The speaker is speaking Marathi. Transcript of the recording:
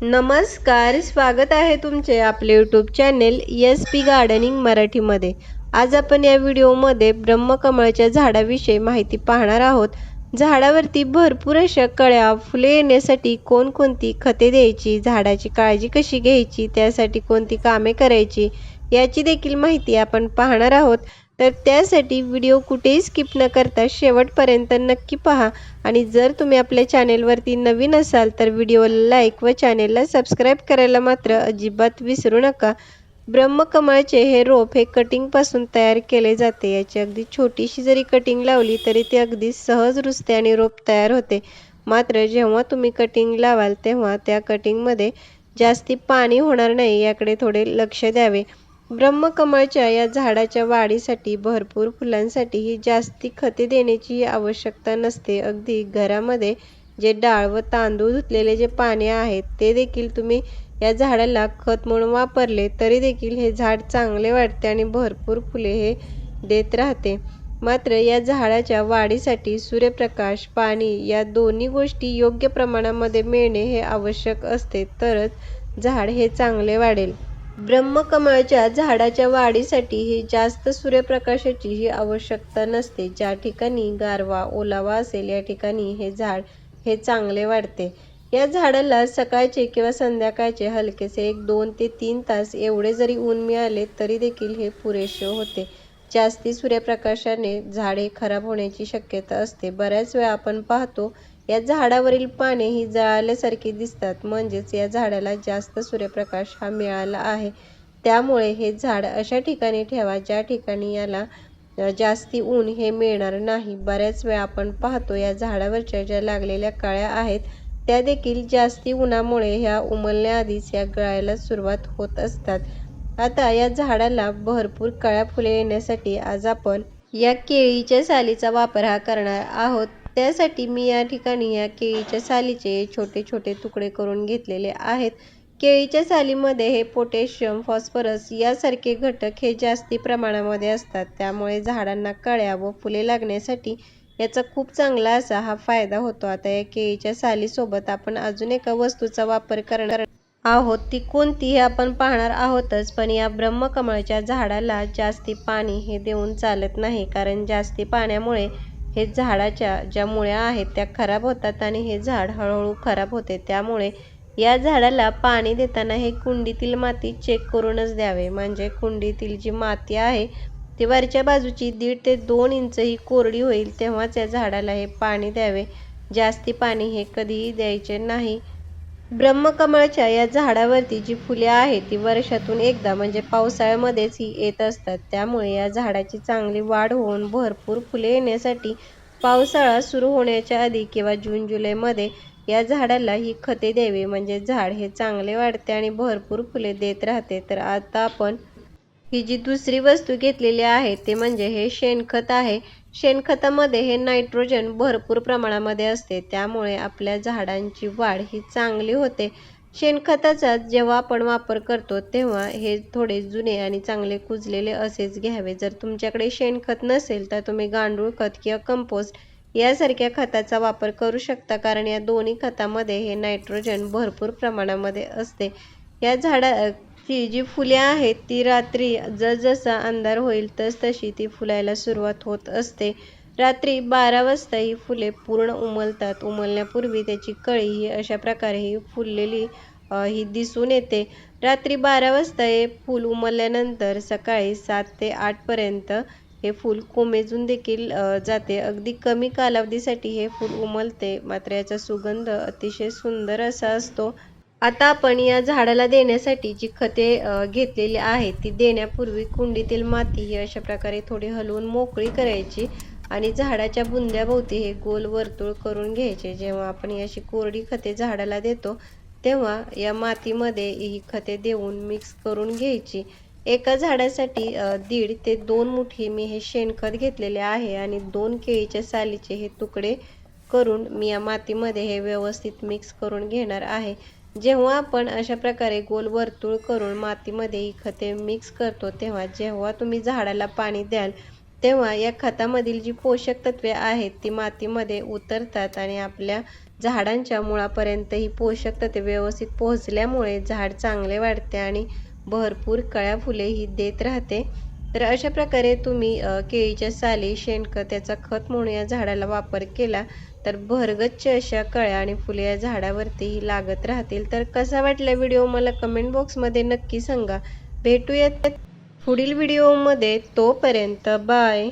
नमस्कार स्वागत आहे तुमचे आपले YouTube channel S P gardening मराठीमध्ये. आज आपण या व्हिडिओमध्ये ब्रह्मकमळाच्या झाडाविषयी माहिती पाहणार आहोत. झाडावरती भरपूर अशा कळ्या फुले येण्यासाठी कोणकोणती खते द्यायची झाडाची काळजी कशी घ्यायची त्यासाठी कोणती कामे करायची याची देखील माहिती आपण पाहणार आहोत. तर त्यासाठी व्हिडिओ कुठेही स्किप न करता शेवटपर्यंत नक्की पहा. आणि जर तुम्ही आपल्या चॅनेलवरती नवीन असाल तर व्हिडिओला लाईक व चॅनेलला सबस्क्राईब करायला मात्र अजिबात विसरू नका. ब्रह्मकमळचे हे रोप हे कटिंगपासून तयार केले जाते. याची अगदी छोटीशी जरी कटिंग लावली तरी ते अगदी सहज रुजते आणि रोप तयार होते. मात्र जेव्हा तुम्ही कटिंग लावाल तेव्हा त्या कटिंगमध्ये जास्ती पाणी होणार नाही याकडे थोडे लक्ष द्यावे. ब्रह्मकमळच्या या झाडाच्या वाढीसाठी भरपूर फुलांसाठीही जास्ती खते देण्याची आवश्यकता नसते. अगदी घरामध्ये जे डाळ व तांदूळ धुतलेले जे पाने आहेत ते देखील तुम्ही या झाडाला खत म्हणून वापरले तरी देखील हे झाड चांगले वाढते आणि भरपूर फुले हे देत राहते. मात्र या झाडाच्या वाढीसाठी सूर्यप्रकाश पाणी या दोन्ही गोष्टी योग्य प्रमाणामध्ये मिळणे हे आवश्यक असते तरच झाड हे चांगले वाढेल. ब्रह्मकमळच्या झाडाच्या वाढीसाठी ही जास्त सूर्यप्रकाशाची ही आवश्यकता नसते. ज्या ठिकाणी गारवा ओलावा असेल या ठिकाणी हे झाड हे चांगले वाढते. या झाडाला सकाळचे किंवा संध्याकाळचे हलकेसे एक दोन ते तीन तास एवढे जरी ऊन मिळाले तरी देखील हे पुरेसे होते. जास्ती सूर्यप्रकाशाने झाडे खराब होण्याची शक्यता असते. बऱ्याच वेळा आपण पाहतो या झाडावरील पाने ही जळाल्यासारखी दिसतात. म्हणजेच या झाडाला जास्त सूर्यप्रकाश हा मिळाला आहे. त्यामुळे हे झाड अशा ठिकाणी ठेवा ज्या ठिकाणी याला जास्ती ऊन हे मिळणार नाही. बऱ्याच वेळा आपण पाहतो या झाडावरच्या ज्या लागलेल्या कळ्या आहेत त्या देखील जास्ती उन्हामुळे ह्या उमलण्याआधीच या गळायला सुरुवात होत असतात. आता या झाडाला भरपूर कळ्या फुले येण्यासाठी आज आपण या केळीच्या सालीचा वापर हा करणार आहोत. त्यासाठी मी या ठिकाणी या केळीच्या सालीचे छोटे छोटे तुकडे करून घेतलेले आहेत. केळीच्या सालीमध्ये हे पोटॅशियम फॉस्फरस यासारखे घटक हे जास्ती प्रमाणामध्ये असतात. त्यामुळे झाडांना कळ्या व फुले लागण्यासाठी याचा खूप चांगला असा हा फायदा होतो. आता या केळीच्या सालीसोबत आपण अजून एका वस्तूचा वापर करणार आहोत. ती कोणती हे आपण पाहणार आहोतच पण या ब्रह्मकमळच्या झाडाला जास्ती पाणी हे देऊन चालत नाही. कारण जास्ती पाण्यामुळे हे झाडाच्या ज्या मुळ्या आहेत त्या खराब होतात आणि हे झाड हळूहळू खराब होते. त्यामुळे या झाडाला पाणी देताना हे कुंडीतील माती चेक करूनच द्यावे. म्हणजे कुंडीतील जी माती आहे ती वरच्या बाजूची दीड ते दोन इंच ही कोरडी होईल तेव्हाच या झाडाला हे पाणी द्यावे. जास्ती पाणी हे कधीही द्यायचे नाही. ब्रह्मकमळच्या या झाडावरती जी फुले आहेत ती वर्षातून एकदा म्हणजे पावसाळ्यामध्येच ही येत असतात. त्यामुळे या झाडाची चांगली वाढ होऊन भरपूर फुले येण्यासाठी पावसाळा सुरू होण्याच्या आधी किंवा जून जुलैमध्ये या झाडाला ही खते द्यावी. म्हणजे झाड हे चांगले वाढते आणि भरपूर फुले देत राहते. तर आता आपण ही जी दुसरी वस्तू घेतलेली आहे ते म्हणजे हे शेणखत आहे. शेणखतामध्ये हे नायट्रोजन भरपूर प्रमाणामध्ये असते. त्यामुळे आपल्या झाडांची वाढ ही चांगली होते. शेणखताचा जेव्हा आपण वापर करतो तेव्हा हे थोडे जुने आणि चांगले कुजलेले असेच घ्यावे. जर तुमच्याकडे शेणखत नसेल तर तुम्ही गांडूळ खत किंवा कंपोस्ट यासारख्या खताचा वापर करू शकता. कारण या दोन्ही खतामध्ये हे नायट्रोजन भरपूर प्रमाणामध्ये असते. या झाडा ती जी फुले आहेत ती रात्री जसजसा अंधार होईल तस तशी ती फुलायला सुरुवात होत असते. रात्री बारा वाजता ही फुले पूर्ण उमलतात. उमलण्यापूर्वी त्याची कळी ही अशा प्रकारे ही फुललेली ही दिसून येते. रात्री बारा वाजता हे फूल उमलल्यानंतर सकाळी सात ते आठपर्यंत हे फूल कोमेजून देखील जाते. अगदी कमी कालावधीसाठी हे फूल उमलते. मात्र याचा सुगंध अतिशय सुंदर असा असतो. आता आपण या झाडाला देण्यासाठी जी खते घेतलेली आहेत ती देण्यापूर्वी कुंडीतील माती ही अशा प्रकारे थोडी हलवून मोकळी करायची आणि झाडाच्या बुंद्याभोवती हे गोल वर्तुळ करून घ्यायचे. जेव्हा आपण अशी कोरडी खते झाडाला देतो तेव्हा या मातीमध्ये ही खते देऊन मिक्स करून घ्यायची. एका झाडासाठी दीड ते दोन मुठी मी हे शेणखत घेतलेले आहे आणि दोन केळीच्या सालीचे हे तुकडे करून मी या मातीमध्ये हे व्यवस्थित मिक्स करून घेणार आहे. जेव्हा आपण अशा प्रकारे गोल वर्तुळ करून मातीमध्ये ही खते मिक्स करतो तेव्हा जेव्हा तुम्ही झाडाला पाणी द्याल तेव्हा या खतामधील जी पोषक तत्वे आहेत ती मातीमध्ये उतरतात आणि आपल्या झाडांच्या मुळापर्यंत ही पोषक तत्वे व्यवस्थित पोहोचल्यामुळे झाड चांगले वाढते आणि भरपूर कळ्या फुले ही देत राहते. तर अशा प्रकारे तुम्ही केळीच्या साली शेणखत त्याचा खत म्हणून या झाडाला वापर केला तर भरगच्च अशा कळ्या आणि फुले या झाडावरतीही लागत राहतील. तर कसा वाटला व्हिडिओ मला कमेंट बॉक्समध्ये नक्की सांगा. भेटूयात पुढील व्हिडिओमध्ये. तोपर्यंत बाय.